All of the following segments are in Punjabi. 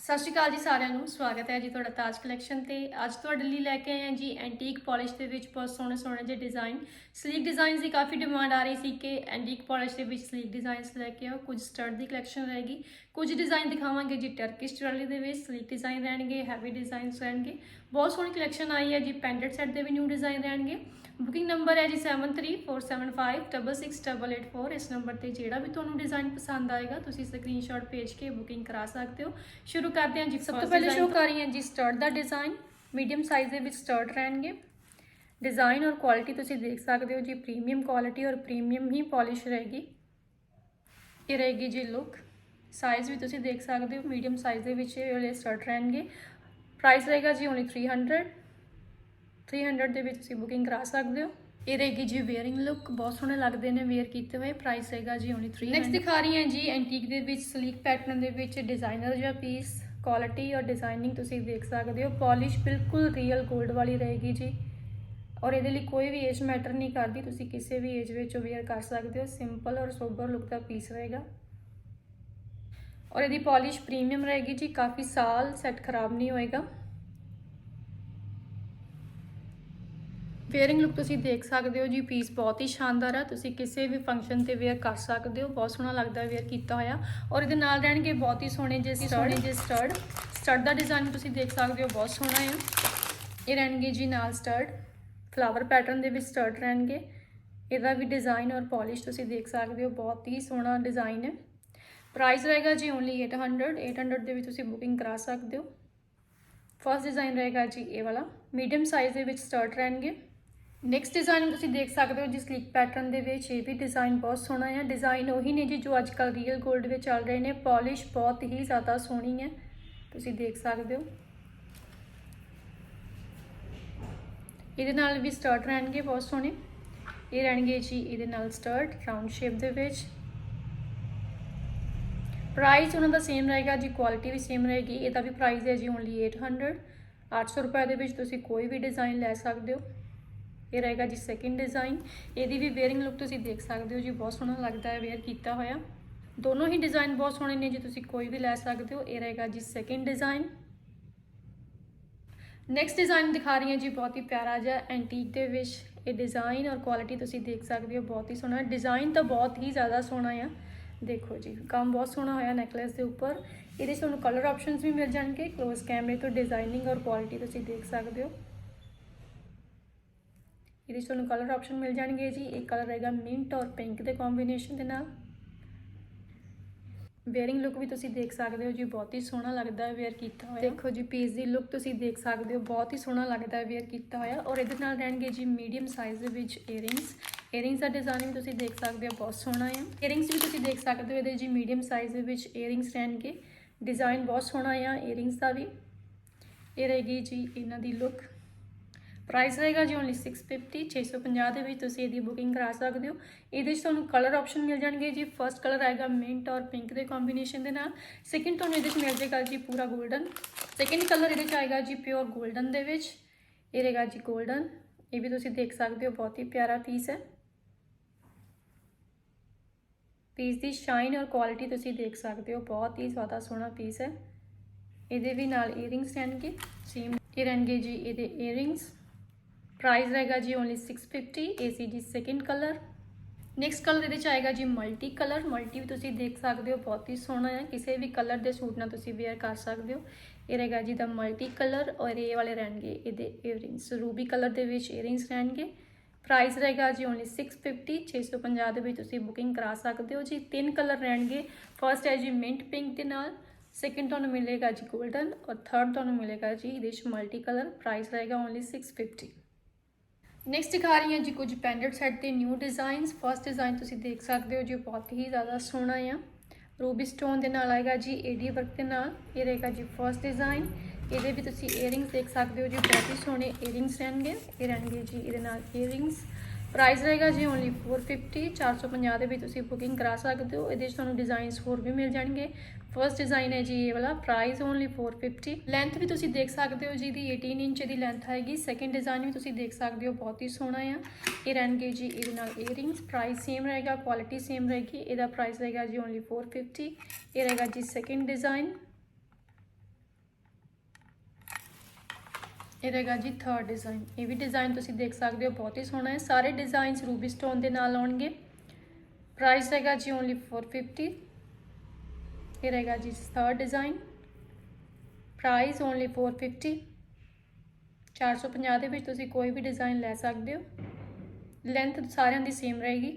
ਸਤਿ ਸ਼੍ਰੀ ਅਕਾਲ ਜੀ ਸਾਰਿਆਂ ਨੂੰ, ਸਵਾਗਤ ਹੈ ਜੀ ਤੁਹਾਡਾ ਤਾਜ ਕਲੈਕਸ਼ਨ ਤੇ। ਅੱਜ ਤੁਹਾਡੇ ਲਈ ਲੈ ਕੇ ਆਏ ਹਾਂ ਜੀ ਐਂਟੀਕ ਪਾਲਿਸ਼ ਦੇ ਵਿੱਚ ਬਹੁਤ ਸੋਹਣੇ ਸੋਹਣੇ ਜਿਹੇ ਡਿਜ਼ਾਈਨ ਸਲੀਕ ਡਿਜ਼ਾਈਨਸ ਦੀ ਕਾਫੀ ਡਿਮਾਂਡ ਆ ਰਹੀ ਸੀ ਕਿ ਐਂਟੀਕ ਪਾਲਿਸ਼ ਦੇ ਵਿੱਚ ਸਲੀਕ ਡਿਜ਼ਾਈਨਸ ਲੈ ਕੇ ਆਓ। ਕੁਝ ਸਟਰਡ ਦੀ ਕਲੈਕਸ਼ਨ ਰਹੇਗੀ। ਕੁਝ ਡਿਜ਼ਾਈਨ ਦਿਖਾਵਾਂਗੇ ਜੀ ਟਰਕਿਸ਼ ਟਰਾਲੀ ਦੇ ਵਿੱਚ। ਸਲੀਕ ਡਿਜ਼ਾਈਨ ਰਹਿਣਗੇ ਹੈਵੀ ਡਿਜ਼ਾਈਨਸ ਰਹਿਣਗੇ। ਬਹੁਤ ਸੋਹਣੀ ਕਲੈਕਸ਼ਨ ਆਈ ਹੈ ਜੀ ਪੈਂਡੈਂਟ ਸੈੱਟ ਦੇ ਵੀ ਨਿਊ ਡਿਜ਼ਾਈਨ ਰਹਿਣਗੇ। ਬੁਕਿੰਗ ਨੰਬਰ ਹੈ ਜੀ 7347568884 ਇਸ ਨੰਬਰ ਤੇ ਜਿਹੜਾ ਵੀ ਤੁਹਾਨੂੰ ਡਿਜ਼ਾਈਨ ਪਸੰਦ ਆਏਗਾ ਤੁਸੀਂ ਸਕਰੀਨਸ਼ਾਟ ਭੇਜ ਕੇ ਬੁਕਿੰਗ ਕਰਾ ਸਕਦੇ ਹੋ। ਸ਼ੁਰੂ ਕਰਦੇ ਹਾਂ ਜੀ ਸਭ ਤੋਂ ਪਹਿਲੇ ਸ਼ੋ ਕਰ ਰਹੀ ਹਾਂ ਜੀ ਸਟਰਟ ਦਾ ਡਿਜ਼ਾਈਨ ਮੀਡੀਅਮ ਸਾਈਜ਼ ਦੇ ਵਿੱਚ ਸਟਰਟ ਰਹਿਣਗੇ। ਡਿਜ਼ਾਈਨ ਔਰ ਕੁਆਲਿਟੀ ਤੁਸੀਂ ਦੇਖ ਸਕਦੇ ਹੋ ਜੀ ਪ੍ਰੀਮੀਅਮ ਕੁਆਲਿਟੀ ਔਰ ਪ੍ਰੀਮੀਅਮ ਹੀ ਪਾਲਿਸ਼ ਰਹੇਗੀ। ਇਹ ਰਹੇਗੀ ਜੀ ਲੁੱਕ ਸਾਈਜ਼ ਵੀ ਤੁਸੀਂ ਦੇਖ ਸਕਦੇ ਹੋ ਮੀਡੀਅਮ ਸਾਈਜ਼ ਦੇ ਵਿੱਚ ਇਹ ਵਾਲੇ ਸਟਰਟ ਰਹਿਣਗੇ। ਪ੍ਰਾਈਸ ਰਹੇਗਾ ਜੀ ਓਨਲੀ 300 300 ਦੇ ਵਿੱਚ ਤੁਸੀਂ ਬੁਕਿੰਗ ਕਰਾ ਸਕਦੇ ਹੋ। ਇਹ ਰਹੇਗੀ ਜੀ ਵੇਅਰਿੰਗ ਲੁੱਕ ਬਹੁਤ ਸੋਹਣੇ ਲੱਗਦੇ ਨੇ ਵੇਅਰ ਕੀਤੇ ਹੋਏ। ਪ੍ਰਾਈਸ ਰਹੇਗਾ ਜੀ ਓਨਲੀ 300 ਨੈਕਸਟ ਦਿਖਾ ਰਹੀ ਹਾਂ ਜੀ ਐਂਟੀਕ ਦੇ ਵਿੱਚ ਸਲੀਕ ਪੈਟਰਨ ਦੇ ਵਿੱਚ ਡਿਜ਼ਾਈਨਰ ਜਿਹਾ ਪੀਸ ਕੁਆਲਿਟੀ ਔਰ ਡਿਜ਼ਾਈਨਿੰਗ ਤੁਸੀਂ ਦੇਖ ਸਕਦੇ ਹੋ। ਪਾਲਿਸ਼ ਬਿਲਕੁਲ ਰੀਅਲ 골ਡ ਵਾਲੀ ਰਹੇਗੀ ਜੀ। ਔਰ ਇਹਦੇ ਲਈ ਕੋਈ ਵੀ ਏਜ ਮੈਟਰ ਨਹੀਂ ਕਰਦੀ ਤੁਸੀਂ ਕਿਸੇ ਵੀ ਏਜ ਵਿੱਚ ਵੇਅਰ ਕਰ ਸਕਦੇ ਹੋ ਸਿੰਪਲ ਔਰ ਸੋਬਰ ਲੁੱਕ ਦਾ ਪੀਸ ਰਹੇਗਾ। ਔਰ ਇਹਦੀ ਪਾਲਿਸ਼ ਪ੍ਰੀਮੀਅਮ ਰਹੇਗੀ ਜੀ ਕਾਫੀ ਸਾਲ ਸੈੱਟ ਖਰਾਬ ਨਹੀਂ ਹੋਏਗਾ। ਵੇਅਰਿੰਗ ਲੁੱਕ ਤੁਸੀਂ ਦੇਖ ਸਕਦੇ ਹੋ ਜੀ ਪੀਸ ਬਹੁਤ ਹੀ ਸ਼ਾਨਦਾਰ ਹੈ ਤੁਸੀਂ ਕਿਸੇ ਵੀ ਫੰਕਸ਼ਨ ਤੇ ਵੇਅਰ ਕਰ ਸਕਦੇ ਹੋ ਬਹੁਤ ਸੋਹਣਾ ਲੱਗਦਾ ਵੇਅਰ ਕੀਤਾ ਹੋਇਆ। ਔਰ ਇਹਦੇ ਨਾਲ ਰਹਿਣਗੇ ਬਹੁਤ ਹੀ ਸੋਹਣੇ ਜਿਹੇ ਸੋਹਣੇ ਜਿਹੇ ਸਟਰਡ ਸਟਰਡ ਦਾ ਡਿਜ਼ਾਈਨ ਤੁਸੀਂ ਦੇਖ ਸਕਦੇ ਹੋ ਬਹੁਤ ਸੋਹਣਾ ਹੈ ਇਹ ਰਹਿਣਗੇ ਜੀ ਨਾਲ ਸਟਰਡ ਫਲਾਵਰ ਪੈਟਰਨ ਦੇ ਵਿੱਚ ਸਟਰਡ ਰਹਿਣਗੇ। ਇਹਦਾ ਵੀ ਡਿਜ਼ਾਈਨ ਔਰ ਪਾਲਿਸ਼ ਤੁਸੀਂ ਦੇਖ ਸਕਦੇ ਹੋ, ਬਹੁਤ ਹੀ ਸੋਹਣਾ ਡਿਜ਼ਾਈਨ ਹੈ। ਪ੍ਰਾਈਸ ਰਹੇਗਾ ਜੀ ਓਨਲੀ 800 800 ਦੇ ਵਿੱਚ ਤੁਸੀਂ ਬੁਕਿੰਗ ਕਰਾ ਸਕਦੇ ਹੋ। ਫਰਸਟ ਡਿਜ਼ਾਈਨ ਰਹੇਗਾ ਜੀ ਇਹ ਵਾਲਾ ਮੀਡੀਅਮ ਸਾਈਜ਼ ਦੇ ਵਿੱਚ ਸਟਰਟ ਰਹਿਣਗੇ। ਨੈਕਸਟ ਡਿਜ਼ਾਈਨ ਤੁਸੀਂ ਦੇਖ ਸਕਦੇ ਹੋ ਜੀ ਸਲੀਕ ਪੈਟਰਨ ਦੇ ਵਿੱਚ, ਇਹ ਵੀ ਡਿਜ਼ਾਈਨ ਬਹੁਤ ਸੋਹਣਾ ਹੈ। ਡਿਜ਼ਾਈਨ ਉਹੀ ਨੇ ਜੀ ਜੋ ਅੱਜ ਕੱਲ ਰੀਅਲ 골ਡ ਵਿੱਚ ਚੱਲ ਰਹੇ ਨੇ ਪਾਲਿਸ਼ ਬਹੁਤ ਹੀ ਜ਼ਿਆਦਾ ਸੋਹਣੀ ਹੈ। ਤੁਸੀਂ ਦੇਖ ਸਕਦੇ ਹੋ। ਇਹਦੇ ਨਾਲ ਵੀ ਸਟਰਟ ਰਹਿਣਗੇ ਬਹੁਤ ਸੋਹਣੇ। ਇਹ ਰਹਿਣਗੇ ਜੀ ਇਹਦੇ ਨਾਲ ਸਟਰਟ ਰਾਉਂਡ ਸ਼ੇਪ ਦੇ ਵਿੱਚ। ਪ੍ਰਾਈਸ ਉਹਨਾਂ ਦਾ ਸੇਮ ਰਹੇਗਾ ਜੀ ਕੁਆਲਿਟੀ ਵੀ ਸੇਮ ਰਹੇਗੀ। ਇਹਦਾ ਵੀ ਪ੍ਰਾਈਸ ਹੈ ਜੀ ਓਨਲੀ 800 800 ਰੁਪਏ ਦੇ ਵਿੱਚ ਤੁਸੀਂ ਕੋਈ ਵੀ ਡਿਜ਼ਾਈਨ ਲੈ ਸਕਦੇ ਹੋ। ਇਹ ਰਹੇਗਾ ਜੀ ਸੈਕਿੰਡ ਡਿਜ਼ਾਈਨ ਇਹਦੀ ਵੀ ਵੇਅਰਿੰਗ ਲੁੱਕ ਤੁਸੀਂ ਦੇਖ ਸਕਦੇ ਹੋ ਜੀ, ਬਹੁਤ ਸੋਹਣਾ ਲੱਗਦਾ ਹੈ ਵੇਅਰ ਕੀਤਾ ਹੋਇਆ। ਦੋਨੋਂ ਹੀ ਡਿਜ਼ਾਈਨ ਬਹੁਤ ਸੋਹਣੇ ਨੇ ਜੀ, ਤੁਸੀਂ ਕੋਈ ਵੀ ਲੈ ਸਕਦੇ ਹੋ। ਇਹ ਰਹੇਗਾ ਜੀ ਸੈਕਿੰਡ ਡਿਜ਼ਾਈਨ ਨੈਕਸਟ ਡਿਜ਼ਾਈਨ ਦਿਖਾ ਰਹੀ ਹਾਂ ਜੀ, ਬਹੁਤ ਹੀ ਪਿਆਰਾ ਜਿਹਾ ਐਂਟੀਕ ਦੇ ਵਿੱਚ। ਇਹ ਡਿਜ਼ਾਈਨ ਔਰ ਕੁਆਲਿਟੀ ਤੁਸੀਂ ਦੇਖ ਸਕਦੇ ਹੋ, ਬਹੁਤ ਹੀ ਸੋਹਣਾ ਡਿਜ਼ਾਈਨ ਤਾਂ ਬਹੁਤ ਹੀ ਜ਼ਿਆਦਾ ਸੋਹਣਾ ਆ। ਦੇਖੋ ਜੀ, ਕੰਮ ਬਹੁਤ ਸੋਹਣਾ ਹੋਇਆ ਨੈਕਲੇਸ ਦੇ ਉੱਪਰ। ਇਹਦੇ 'ਚ ਤੁਹਾਨੂੰ ਕਲਰ ਆਪਸ਼ਨਸ ਵੀ ਮਿਲ ਜਾਣਗੇ। ক্লোਜ਼ ਕੈਮਰੇ ਤੋਂ ਡਿਜ਼ਾਈਨਿੰਗ ਔਰ ਕੁਆਲਿਟੀ ਤੁਸੀਂ ਦੇਖ ਸਕਦੇ ਹੋ। ਇਹਦੇ 'ਚ ਤੁਹਾਨੂੰ ਕਲਰ ਆਪਸ਼ਨ ਮਿਲ ਜਾਣਗੇ ਜੀ। ਇਹ ਕਲਰ ਰਹੇਗਾ ਮਿੰਟ ਔਰ ਪਿੰਕ ਦੇ ਕੰਬੀਨੇਸ਼ਨ ਦੇ ਨਾਲ। ਵੇਅਰਿੰਗ ਲੁੱਕ ਵੀ ਤੁਸੀਂ ਦੇਖ ਸਕਦੇ ਹੋ ਜੀ, ਬਹੁਤ ਹੀ ਸੋਹਣਾ ਲੱਗਦਾ ਹੈ ਵੇਅਰ ਕੀਤਾ ਹੋਇਆ। ਦੇਖੋ ਜੀ ਪੀਸ ਦੀ ਲੁੱਕ ਤੁਸੀਂ ਦੇਖ ਸਕਦੇ ਹੋ, ਬਹੁਤ ਹੀ ਸੋਹਣਾ ਲੱਗਦਾ ਹੈ ਵੇਅਰ ਕੀਤਾ ਹੋਇਆ। ਔਰ ਇਹਦੇ ਨਾਲ ਰਹਿਣਗੇ ਜੀ ਮੀਡੀਅਮ ਸਾਈਜ਼ ਦੇ ਵਿੱਚ ਏਅਰਿੰਗਸ ਏਅਰਿੰਗਸ ਦਾ ਡਿਜ਼ਾਈਨ ਵੀ ਤੁਸੀਂ ਦੇਖ ਸਕਦੇ ਹੋ, ਬਹੁਤ ਸੋਹਣਾ ਹੈ ਏਅਰਿੰਗਸ ਵੀ ਤੁਸੀਂ ਦੇਖ ਸਕਦੇ ਹੋ, ਇਹਦੇ ਜੀ ਮੀਡੀਅਮ ਸਾਈਜ਼ ਦੇ ਵਿੱਚ ਏਅਰਿੰਗਸ ਰਹਿਣਗੇ। ਡਿਜ਼ਾਈਨ ਬਹੁਤ ਸੋਹਣਾ ਆ ਏਅਰਿੰਗਸ ਦਾ ਵੀ। ਇਹ ਰਹੇਗੀ ਜੀ ਇਹਨਾਂ ਦੀ ਲੁੱਕ ਪ੍ਰਾਈਸ ਰਹੇਗਾ ਜੀ ਓਨਲੀ 650 650 ਦੇ ਵਿੱਚ ਤੁਸੀਂ ਇਹਦੀ ਬੁਕਿੰਗ ਕਰਾ ਸਕਦੇ ਹੋ। ਇਹਦੇ ਵਿੱਚ ਤੁਹਾਨੂੰ ਕਲਰ ਆਪਸ਼ਨ ਮਿਲ ਜਾਣਗੇ ਜੀ। ਫਰਸਟ ਕਲਰ ਆਏਗਾ ਮਿੰਟ ਔਰ ਪਿੰਕ ਦੇ ਕੰਬੀਨੇਸ਼ਨ ਦੇ ਨਾਲ। ਸੈਕਿੰਡ ਤੁਹਾਨੂੰ ਇਹਦੇ ਵਿੱਚ ਮਿਲ ਜਾਏਗਾ ਜੀ ਪੂਰਾ 골ਡਨ ਸੈਕਿੰਡ ਕਲਰ ਇਹਦੇ ਵਿੱਚ ਆਏਗਾ ਜੀ ਪਿਓਰ 골ਡਨ ਦੇ ਵਿੱਚ। ਇਹ ਰਹੇਗਾ ਜੀ 골ਡਨ ਇਹ ਵੀ ਤੁਸੀਂ ਦੇਖ ਸਕਦੇ ਹੋ, ਬਹੁਤ ਹੀ ਪਿਆਰਾ ਪੀਸ ਹੈ। ਪੀਸ ਦੀ ਸ਼ਾਈਨ ਔਰ ਕੁਆਲਿਟੀ ਤੁਸੀਂ ਦੇਖ ਸਕਦੇ ਹੋ, ਬਹੁਤ ਹੀ ਜ਼ਿਆਦਾ ਸੋਹਣਾ ਪੀਸ ਹੈ। ਇਹਦੇ ਵੀ ਨਾਲ 이어ਰਿੰਗਸ ਰਹਿਣਗੇ। ਸੇਮ ਇਹ ਰਹਿਣਗੇ ਜੀ ਇਹਦੇ ਈਅਰਿੰਗਸ ਪ੍ਰਾਈਸ ਰਹੇਗਾ ਜੀ ਓਨਲੀ 650 ਏਸੀ ਜੀ ਸੈਕਿੰਡ ਕਲਰ ਨੈਕਸਟ ਕਲਰ ਇਹਦੇ ਚ ਆਏਗਾ ਜੀ ਮਲਟੀ ਕਲਰ ਮਲਟੀ ਵੀ ਤੁਸੀਂ ਦੇਖ ਸਕਦੇ ਹੋ, ਬਹੁਤ ਹੀ ਸੋਹਣਾ ਹੈ। ਕਿਸੇ ਵੀ ਕਲਰ ਦੇ ਸੂਟ ਨਾਲ ਤੁਸੀਂ ਵੇਅਰ ਕਰ ਸਕਦੇ ਹੋ। ਇਹ ਰਹੇਗਾ ਜੀ ਦਾ ਮਲਟੀ ਕਲਰ ਔਰ ਇਹ ਵਾਲੇ ਰਹਿਣਗੇ ਇਹਦੇ ਈਅਰਿੰਗਸ ਰੂਬੀ ਕਲਰ ਦੇ ਵਿੱਚ ਈਅਰਿੰਗਸ ਰਹਿਣਗੇ। ਪ੍ਰਾਈਸ ਰਹੇਗਾ ਜੀ ਓਨਲੀ 650 650 ਦੇ ਵਿੱਚ ਤੁਸੀਂ ਬੁਕਿੰਗ ਕਰਾ ਸਕਦੇ ਹੋ ਜੀ। ਤਿੰਨ ਕਲਰ ਰਹਿਣਗੇ। ਫਰਸਟ ਹੈ ਜੀ ਮਿੰਟ ਪਿੰਕ ਦੇ ਨਾਲ। ਸੈਕਿੰਡ ਤੁਹਾਨੂੰ ਮਿਲੇਗਾ ਜੀ 골ਡਨ ਔਰ ਥਰਡ ਤੁਹਾਨੂੰ ਮਿਲੇਗਾ ਜੀ ਇਹਦੇ ਵਿੱਚ ਮਲਟੀ ਕਲਰ ਪ੍ਰਾਈਸ ਰਹੇਗਾ ਓਨਲੀ 650 ਨੈਕਸਟ ਦਿਖਾ ਰਹੀ ਹਾਂ ਜੀ ਕੁਝ ਪੈਂਡੈਂਟ ਸੈੱਟ ਦੇ ਨਿਊ ਡਿਜ਼ਾਈਨਸ ਫਰਸਟ ਡਿਜ਼ਾਈਨ ਤੁਸੀਂ ਦੇਖ ਸਕਦੇ ਹੋ ਜੀ ਬਹੁਤ ਹੀ ਜ਼ਿਆਦਾ ਸੋਹਣਾ ਆ। ਰੂਬੀ ਸਟੋਨ ਦੇ ਨਾਲ ਆਏਗਾ ਜੀ ਏਡੀ ਵਰਕ ਦੇ ਨਾਲ। ਇਹ ਰਹੇਗਾ ਜੀ ਫਰਸਟ ਡਿਜ਼ਾਈਨ ਇਹਦੇ ਵੀ ਤੁਸੀਂ ਈਅਰਿੰਗਸ ਦੇਖ ਸਕਦੇ ਹੋ ਜੀ, ਬਹੁਤ ਹੀ ਸੋਹਣੇ ਈਅਰਿੰਗਸ ਰਹਿਣਗੇ। ਇਹ ਰਹਿਣਗੇ ਜੀ, ਇਹਦੇ ਨਾਲ ਈਅਰਿੰਗਸ ਪ੍ਰਾਈਸ ਰਹੇਗਾ ਜੀ ਓਨਲੀ 450 450 ਦੇ ਵਿੱਚ ਤੁਸੀਂ ਬੁਕਿੰਗ ਕਰਾ ਸਕਦੇ ਹੋ। ਇਹਦੇ ਵਿੱਚ ਤੁਹਾਨੂੰ ਡਿਜ਼ਾਈਨਸ ਹੋਰ ਵੀ ਮਿਲ ਜਾਣਗੇ। ਫਰਸਟ ਡਿਜ਼ਾਈਨ ਹੈ ਜੀ ਇਹ ਵਾਲਾ ਪ੍ਰਾਈਸ ਓਨਲੀ 450 ਲੈਂਥ ਵੀ ਤੁਸੀਂ ਦੇਖ ਸਕਦੇ ਹੋ ਜੀ ਦੀ 18 ਇੰਚ ਦੀ ਲੈਂਥ ਆਏਗੀ। ਸੈਕਿੰਡ ਡਿਜ਼ਾਈਨ ਵੀ ਤੁਸੀਂ ਦੇਖ ਸਕਦੇ ਹੋ, ਬਹੁਤ ਹੀ ਸੋਹਣਾ ਆ। ਇਹ ਰਹਿਣਗੇ ਜੀ ਇਹਦੇ ਨਾਲ ਈਅਰਿੰਗਸ ਪ੍ਰਾਈਸ ਸੇਮ ਰਹੇਗਾ ਕੁਆਲਿਟੀ ਸੇਮ ਰਹੇਗੀ। ਇਹਦਾ ਪ੍ਰਾਈਸ ਰਹੇਗਾ ਜੀ ਓਨਲੀ 450 ਇਹ ਰਹੇਗਾ ਜੀ ਸੈਕਿੰਡ ਡਿਜ਼ਾਈਨ ਇਹ ਰਹੇਗਾ ਜੀ ਥਰਡ ਡਿਜ਼ਾਈਨ ਇਹ ਵੀ ਡਿਜ਼ਾਈਨ ਤੁਸੀਂ ਦੇਖ ਸਕਦੇ ਹੋ, ਬਹੁਤ ਹੀ ਸੋਹਣਾ ਹੈ। ਸਾਰੇ ਡਿਜ਼ਾਈਨਸ ਰੂਬੀ ਸਟੋਨ ਦੇ ਨਾਲ ਆਉਣਗੇ। ਪ੍ਰਾਈਸ ਹੈਗਾ ਜੀ ਓਨਲੀ 450 ਇਹ ਰਹੇਗਾ ਜੀ ਥਰਡ ਡਿਜ਼ਾਈਨ ਪ੍ਰਾਈਸ ਓਨਲੀ 450 450 ਦੇ ਵਿੱਚ ਤੁਸੀਂ ਕੋਈ ਵੀ ਡਿਜ਼ਾਈਨ ਲੈ ਸਕਦੇ ਹੋ। ਲੈਂਥ ਸਾਰਿਆਂ ਦੀ ਸੇਮ ਰਹੇਗੀ।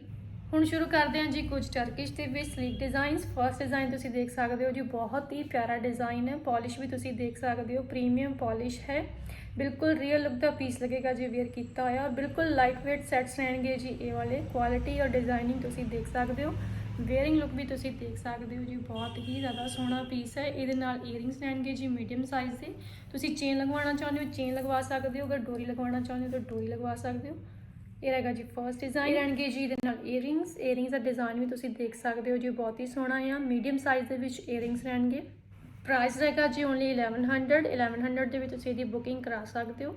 ਹੁਣ ਸ਼ੁਰੂ ਕਰਦੇ ਹਾਂ ਜੀ ਕੁਝ ਟਰਕਿਸ਼ ਦੇ ਵਿੱਚ ਸਲੀਕ ਡਿਜ਼ਾਈਨਸ ਫਰਸਟ ਡਿਜ਼ਾਈਨ ਤੁਸੀਂ ਦੇਖ ਸਕਦੇ ਹੋ ਜੀ, ਬਹੁਤ ਹੀ ਪਿਆਰਾ ਡਿਜ਼ਾਈਨ ਹੈ। ਪਾਲਿਸ਼ ਵੀ ਤੁਸੀਂ ਦੇਖ ਸਕਦੇ ਹੋ ਪ੍ਰੀਮੀਅਮ ਪਾਲਿਸ਼ ਹੈ। ਬਿਲਕੁਲ ਰੀਅਲ ਲੁੱਕ ਦਾ ਪੀਸ ਲੱਗੇਗਾ ਜੀ ਵੇਅਰ ਕੀਤਾ ਹੋਇਆ। ਔਰ ਬਿਲਕੁਲ ਲਾਈਟ weight ਸੈਟਸ ਰਹਿਣਗੇ ਜੀ ਇਹ ਵਾਲੇ। ਕੁਆਲਿਟੀ ਔਰ ਡਿਜ਼ਾਈਨਿੰਗ ਤੁਸੀਂ ਦੇਖ ਸਕਦੇ ਹੋ। ਵੇਅਰਿੰਗ ਲੁੱਕ ਵੀ ਤੁਸੀਂ ਦੇਖ ਸਕਦੇ ਹੋ ਜੀ, ਬਹੁਤ ਹੀ ਜ਼ਿਆਦਾ ਸੋਹਣਾ ਪੀਸ ਹੈ। ਇਹਦੇ ਨਾਲ ਈਅਰਿੰਗਸ ਰਹਿਣਗੇ ਜੀ ਮੀਡੀਅਮ ਸਾਈਜ਼ ਦੇ। ਤੁਸੀਂ ਚੇਨ ਲਗਵਾਉਣਾ ਚਾਹੁੰਦੇ ਹੋ ਚੇਨ ਲਗਵਾ ਸਕਦੇ ਹੋ। ਅਗਰ ਡੋਰੀ ਲਗਵਾਉਣਾ ਚਾਹੁੰਦੇ ਹੋ ਤਾਂ ਡੋਰੀ ਲਗਵਾ ਸਕਦੇ ਹੋ। ਇਹ ਰਹੇਗਾ ਜੀ ਫਰਸਟ ਡਿਜ਼ਾਈਨ ਰਹਿਣਗੇ ਜੀ ਇਹਦੇ ਨਾਲ ਈਅਰਿੰਗਸ ਈਅਰਿੰਗਸ ਦਾ ਡਿਜ਼ਾਈਨ ਵੀ ਤੁਸੀਂ ਦੇਖ ਸਕਦੇ ਹੋ ਜੀ ਬਹੁਤ ਹੀ ਸੋਹਣਾ ਆ। ਮੀਡੀਅਮ ਸਾਈਜ਼ ਦੇ ਵਿੱਚ ਈਅਰਿੰਗਸ ਰਹਿਣਗੇ। ਪ੍ਰਾਈਸ ਰਹੇਗਾ ਜੀ ਓਨਲੀ 1100 1100 ਦੇ ਵਿੱਚ ਤੁਸੀਂ ਇਹਦੀ ਬੁਕਿੰਗ ਕਰਾ ਸਕਦੇ ਹੋ।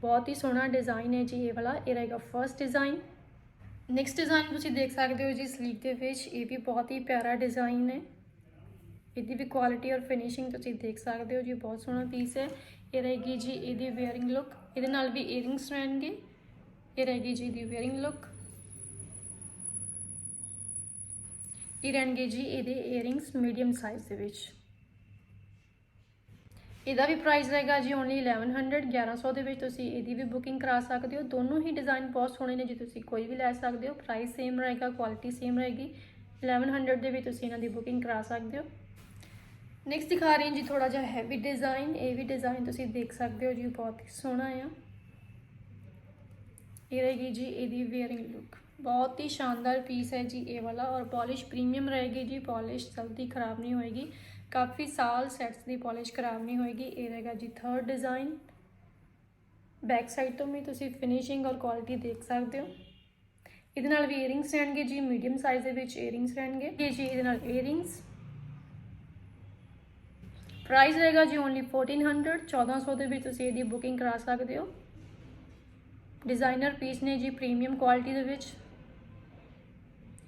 ਬਹੁਤ ਹੀ ਸੋਹਣਾ ਡਿਜ਼ਾਈਨ ਹੈ ਜੀ ਇਹ ਵਾਲਾ। ਇਹ ਰਹੇਗਾ ਫਰਸਟ ਡਿਜ਼ਾਈਨ ਨੈਕਸਟ ਡਿਜ਼ਾਈਨ ਤੁਸੀਂ ਦੇਖ ਸਕਦੇ ਹੋ ਜੀ ਸਲੀਕ ਦੇ ਵਿੱਚ। ਇਹ ਵੀ ਬਹੁਤ ਹੀ ਪਿਆਰਾ ਡਿਜ਼ਾਈਨ ਹੈ। ਇਹਦੀ ਵੀ ਕੁਆਲਿਟੀ ਔਰ ਫਿਨਿਸ਼ਿੰਗ ਤੁਸੀਂ ਦੇਖ ਸਕਦੇ ਹੋ ਜੀ ਬਹੁਤ ਸੋਹਣਾ ਪੀਸ ਹੈ। ਇਹ ਰਹੇਗੀ ਜੀ ਇਹਦੀ ਵੇਅਰਿੰਗ ਲੁੱਕ ਇਹਦੇ ਨਾਲ ਵੀ ਈਅਰਿੰਗਸ ਰਹਿਣਗੇ। ਇਹ ਰਹਿ ਗਈ ਜੀ ਦੀ ਵੇਅਰਿੰਗ ਲੁੱਕ ਇਹ ਰਹਿਣਗੇ ਜੀ ਇਹਦੇ ਈਅਰਿੰਗਸ ਮੀਡੀਅਮ ਸਾਈਜ਼ ਦੇ ਵਿੱਚ। ਇਹਦਾ ਵੀ ਪ੍ਰਾਈਸ ਰਹੇਗਾ ਜੀ ਓਨਲੀ 1100 1100 ਦੇ ਵਿੱਚ ਤੁਸੀਂ ਇਹਦੀ ਵੀ ਬੁਕਿੰਗ ਕਰਾ ਸਕਦੇ ਹੋ। ਦੋਨੋਂ ਹੀ ਡਿਜ਼ਾਈਨ ਬਹੁਤ ਸੋਹਣੇ ਨੇ ਜੀ, ਤੁਸੀਂ ਕੋਈ ਵੀ ਲੈ ਸਕਦੇ ਹੋ। ਪ੍ਰਾਈਸ ਸੇਮ ਰਹੇਗਾ ਕੁਆਲਿਟੀ ਸੇਮ ਰਹੇਗੀ। 1100 ਦੇ ਵਿੱਚ ਤੁਸੀਂ ਇਹਨਾਂ ਦੀ ਬੁਕਿੰਗ ਕਰਾ ਸਕਦੇ ਹੋ। ਨੈਕਸਟ ਦਿਖਾ ਰਹੀ ਹਾਂ ਜੀ ਥੋੜਾ ਜਿਹਾ ਹੈਵੀ ਡਿਜ਼ਾਈਨ ਇਹ ਵੀ ਡਿਜ਼ਾਈਨ ਤੁਸੀਂ ਦੇਖ ਸਕਦੇ ਹੋ ਜੀ, ਬਹੁਤ ਹੀ ਸੋਹਣਾ ਆ। ਇਹ ਰਹੇਗੀ ਜੀ ਇਹਦੀ ਵੇਅਰਿੰਗ ਲੁੱਕ ਬਹੁਤ ਹੀ ਸ਼ਾਨਦਾਰ ਪੀਸ ਹੈ ਜੀ ਇਹ ਵਾਲਾ ਔਰ ਪਾਲਿਸ਼ ਪ੍ਰੀਮੀਅਮ ਰਹੇਗੀ ਜੀ ਪਾਲਿਸ਼ ਜਲਦੀ ਖਰਾਬ ਨਹੀਂ ਹੋਏਗੀ। ਕਾਫੀ ਸਾਲ ਸੈਟਸ ਦੀ ਪਾਲਿਸ਼ ਖਰਾਬ ਨਹੀਂ ਹੋਏਗੀ। ਇਹ ਰਹੇਗਾ ਜੀ ਥਰਡ ਡਿਜ਼ਾਈਨ ਬੈਕ ਸਾਈਡ ਤੋਂ ਵੀ ਤੁਸੀਂ ਫਿਨਿਸ਼ਿੰਗ ਔਰ ਕੁਆਲਿਟੀ ਦੇਖ ਸਕਦੇ ਹੋ। ਇਹਦੇ ਨਾਲ ਵੀ ਈਅਰਿੰਗਸ ਰਹਿਣਗੇ ਜੀ ਮੀਡੀਅਮ ਸਾਈਜ਼ ਦੇ ਵਿੱਚ ਈਅਰਿੰਗਸ ਰਹਿਣਗੇ। ਇਹ ਜੀ ਇਹਦੇ ਨਾਲ ਈਅਰਿੰਗਸ ਪ੍ਰਾਈਸ ਰਹੇਗਾ ਜੀ ਓਨਲੀ 1400 1400 ਦੇ ਵਿੱਚ ਤੁਸੀਂ ਇਹਦੀ ਬੁਕਿੰਗ ਕਰਾ ਸਕਦੇ ਹੋ। ਡਿਜ਼ਾਈਨਰ ਪੀਸ ਨੇ ਜੀ ਪ੍ਰੀਮੀਅਮ ਕੁਆਲਿਟੀ ਦੇ ਵਿੱਚ।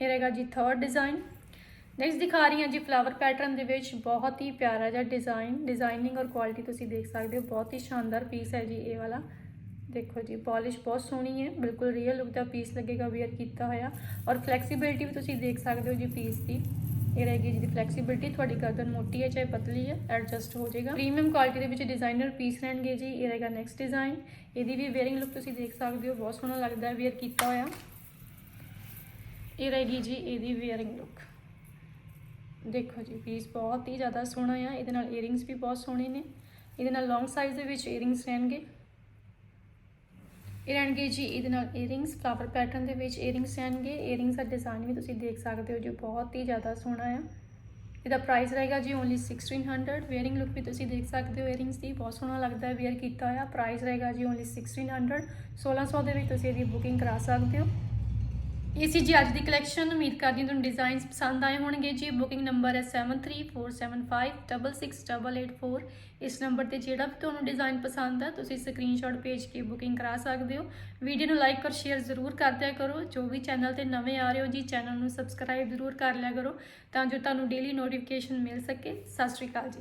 ਇਹ ਰਹੇਗਾ ਜੀ ਥਰਡ ਡਿਜ਼ਾਈਨ ਨੈਕਸਟ ਦਿਖਾ ਰਹੀ ਹਾਂ ਜੀ ਫਲਾਵਰ ਪੈਟਰਨ ਦੇ ਵਿੱਚ। ਬਹੁਤ ਹੀ ਪਿਆਰਾ ਜਿਹਾ ਡਿਜ਼ਾਈਨ ਡਿਜ਼ਾਈਨਿੰਗ ਔਰ ਕੁਆਲਿਟੀ ਤੁਸੀਂ ਦੇਖ ਸਕਦੇ ਹੋ। ਬਹੁਤ ਹੀ ਸ਼ਾਨਦਾਰ ਪੀਸ ਹੈ ਜੀ ਇਹ ਵਾਲਾ। ਦੇਖੋ ਜੀ ਪਾਲਿਸ਼ ਬਹੁਤ ਸੋਹਣੀ ਹੈ। ਬਿਲਕੁਲ ਰੀਅਲ ਲੁੱਕ ਦਾ ਪੀਸ ਲੱਗੇਗਾ ਵੇਅਰ ਕੀਤਾ ਹੋਇਆ। ਔਰ ਫਲੈਕਸੀਬਿਲਟੀ ਵੀ ਤੁਸੀਂ ਦੇਖ ਸਕਦੇ ਹੋ ਜੀ ਪੀਸ ਦੀ। ਇਹ ਰਹੇਗੀ ਜੀ ਦੀ ਫਲੈਕਸੀਬਿਲਿਟੀ ਤੁਹਾਡੀ ਗਰਦਨ ਮੋਟੀ ਹੈ, ਚਾਹੇ ਪਤਲੀ ਹੈ ਐਡਜਸਟ ਹੋ ਜਾਏਗਾ। ਪ੍ਰੀਮੀਅਮ ਕੁਆਲਿਟੀ ਦੇ ਵਿੱਚ ਡਿਜ਼ਾਈਨਰ ਪੀਸ ਰਹਿਣਗੇ ਜੀ, ਇਹ ਰਹੇਗਾ ਨੈਕਸਟ ਡਿਜ਼ਾਈਨ ਇਹਦੀ ਵੀ ਵੇਅਰਿੰਗ ਲੁੱਕ ਤੁਸੀਂ ਦੇਖ ਸਕਦੇ ਹੋ, ਬਹੁਤ ਸੋਹਣਾ ਲੱਗਦਾ ਹੈ ਵੇਅਰ ਕੀਤਾ ਹੋਇਆ। ਇਹ ਰਹੇਗੀ ਜੀ ਇਹਦੀ ਵੇਅਰਿੰਗ ਲੁੱਕ ਦੇਖੋ ਜੀ ਪੀਸ ਬਹੁਤ ਹੀ ਜ਼ਿਆਦਾ ਸੋਹਣਾ ਆ, ਇਹਦੇ ਨਾਲ ਈਅਰਿੰਗਸ ਵੀ ਬਹੁਤ ਸੋਹਣੇ ਨੇ। ਇਹਦੇ ਨਾਲ ਲੌਂਗ ਸਾਈਜ਼ ਦੇ ਵਿੱਚ ਈਅਰਿੰਗਸ ਰਹਿਣਗੇ। ਇਹ ਰਹਿਣਗੇ ਜੀ ਇਹਦੇ ਨਾਲ ਈਅਰਿੰਗਸ ਫਲਾਵਰ ਪੈਟਰਨ ਦੇ ਵਿੱਚ ਈਅਰਿੰਗਸ ਰਹਿਣਗੇ। ਈਅਰਿੰਗਸ ਦਾ ਡਿਜ਼ਾਈਨ ਵੀ ਤੁਸੀਂ ਦੇਖ ਸਕਦੇ ਹੋ ਜੀ ਬਹੁਤ ਹੀ ਜ਼ਿਆਦਾ ਸੋਹਣਾ ਆ। ਇਹਦਾ ਪ੍ਰਾਈਸ ਰਹੇਗਾ ਜੀ ਓਨਲੀ 1600 ਵੇਅਰਿੰਗ ਲੁੱਕ ਵੀ ਤੁਸੀਂ ਦੇਖ ਸਕਦੇ ਹੋ ਈਅਰਿੰਗਸ ਦੀ, ਬਹੁਤ ਸੋਹਣਾ ਲੱਗਦਾ ਹੈ ਵੇਅਰ ਕੀਤਾ ਹੋਇਆ। ਪ੍ਰਾਈਸ ਰਹੇਗਾ ਜੀ ਓਨਲੀ 1600 1600 ਦੇ ਵਿੱਚ ਤੁਸੀਂ ਇਹਦੀ ਬੁਕਿੰਗ ਕਰਾ ਸਕਦੇ ਹੋ। ਇਹ ਸੀ ਜੀ ਅੱਜ ਦੀ ਕਲੈਕਸ਼ਨ ਉਮੀਦ ਕਰਦੀ ਹਾਂ ਤੁਹਾਨੂੰ ਡਿਜ਼ਾਈਨਸ ਪਸੰਦ ਆਏ ਹੋਣਗੇ ਜੀ। ਬੁਕਿੰਗ ਨੰਬਰ ਹੈ 7347568884 ਇਸ ਨੰਬਰ ਤੇ ਜਿਹੜਾ ਵੀ ਤੁਹਾਨੂੰ ਡਿਜ਼ਾਈਨ ਪਸੰਦ ਹੈ ਤੁਸੀਂ ਸਕਰੀਨਸ਼ਾਟ ਭੇਜ ਕੇ ਬੁਕਿੰਗ ਕਰਾ ਸਕਦੇ ਹੋ। ਵੀਡੀਓ ਨੂੰ ਲਾਈਕ ਔਰ ਸ਼ੇਅਰ ਜ਼ਰੂਰ ਕਰ ਦਿਆ ਕਰੋ। ਜੋ ਵੀ ਚੈਨਲ ਤੇ ਨਵੇਂ ਆ ਰਹੇ ਹੋ ਜੀ ਚੈਨਲ ਨੂੰ ਸਬਸਕ੍ਰਾਈਬ ਜ਼ਰੂਰ ਕਰ ਲਿਆ ਕਰੋ, ਤਾਂ ਜੋ ਤੁਹਾਨੂੰ ਡੇਲੀ ਨੋਟੀਫਿਕੇਸ਼ਨ ਮਿਲ ਸਕੇ। ਸਤਿ ਸ਼੍ਰੀ ਅਕਾਲ ਜੀ।